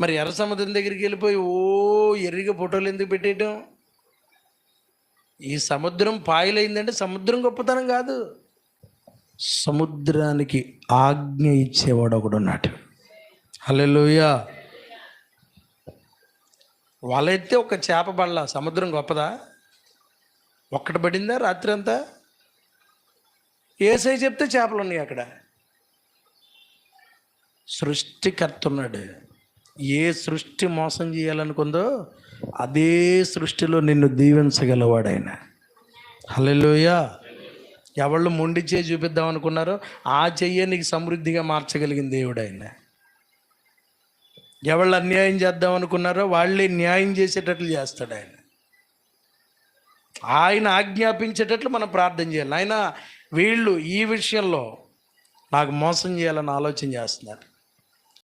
మరి ఎర్ర సముద్రం దగ్గరికి వెళ్ళిపోయి ఓ ఎర్రిగా ఫోటోలు ఎందుకు పెట్టేయటం? ఈ సముద్రం పాయలైందంటే సముద్రం గొప్పతనం కాదు. సముద్రానికి ఆజ్ఞ ఇచ్చేవాడు ఒకడు ఉన్నాడు. హల్లెలూయా. వాళ్ళైతే ఒక చేప బళ్ళ సముద్రం గొప్పదా? ఒక్కటి పడిందా రాత్రి అంతా? ఏసై చెప్తే చేపలు ఉన్నాయి అక్కడ. సృష్టికర్త ఉన్నాడు. ఏ సృష్టి మోసం చేయాలనుకుందో అదే సృష్టిలో నిన్ను దీవించగలవాడాయన హలోయ ఎవళ్ళు మొండి చేయి చూపిద్దాం అనుకున్నారో ఆ చెయ్యే నీకు సమృద్ధిగా మార్చగలిగిన దేవుడు ఆయన ఎవళ్ళు అన్యాయం చేద్దాం అనుకున్నారో వాళ్ళే న్యాయం చేసేటట్లు చేస్తాడు ఆయన ఆయన ఆజ్ఞాపించేటట్లు మనం ప్రార్థన చేయాలి. ఆయన వీళ్ళు ఈ విషయంలో నాకు మోసం చేయాలని ఆలోచన చేస్తున్నారు.